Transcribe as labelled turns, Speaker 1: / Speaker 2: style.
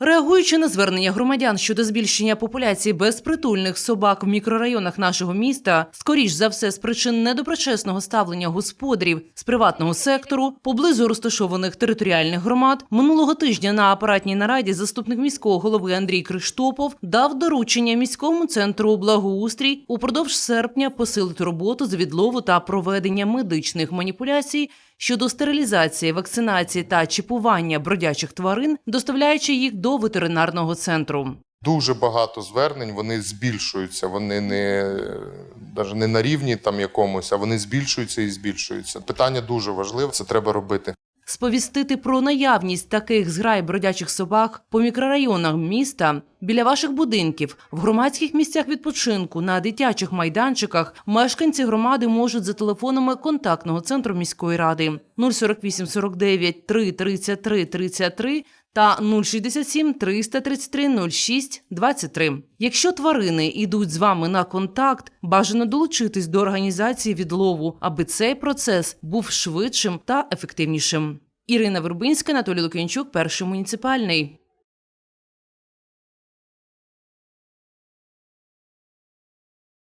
Speaker 1: Реагуючи на звернення громадян щодо збільшення популяції безпритульних собак в мікрорайонах нашого міста, скоріш за все з причин недоброчесного ставлення господарів з приватного сектору поблизу розташованих територіальних громад, минулого тижня на апаратній нараді заступник міського голови Андрій Криштопов дав доручення міському центру благоустрій упродовж серпня посилити роботу з відлову та проведення медичних маніпуляцій щодо стерилізації, вакцинації та чіпування бродячих тварин, доставляючи їх до ветеринарного центру.
Speaker 2: Дуже багато звернень, вони збільшуються. Вони не навіть не на рівні там якомусь, а вони збільшуються і збільшуються. Питання дуже важливе, це треба робити.
Speaker 1: Сповістити про наявність таких зграй бродячих собак по мікрорайонах міста, біля ваших будинків, в громадських місцях відпочинку, на дитячих майданчиках мешканці громади можуть за телефонами контактного центру міської ради. 048 49 3 33 33 та 067 333 06 23. Якщо тварини йдуть з вами на контакт, бажано долучитись до організації відлову, аби цей процес був швидшим та ефективнішим. Ірина Вербинська, Анатолій Лук'янчук, перший муніципальний.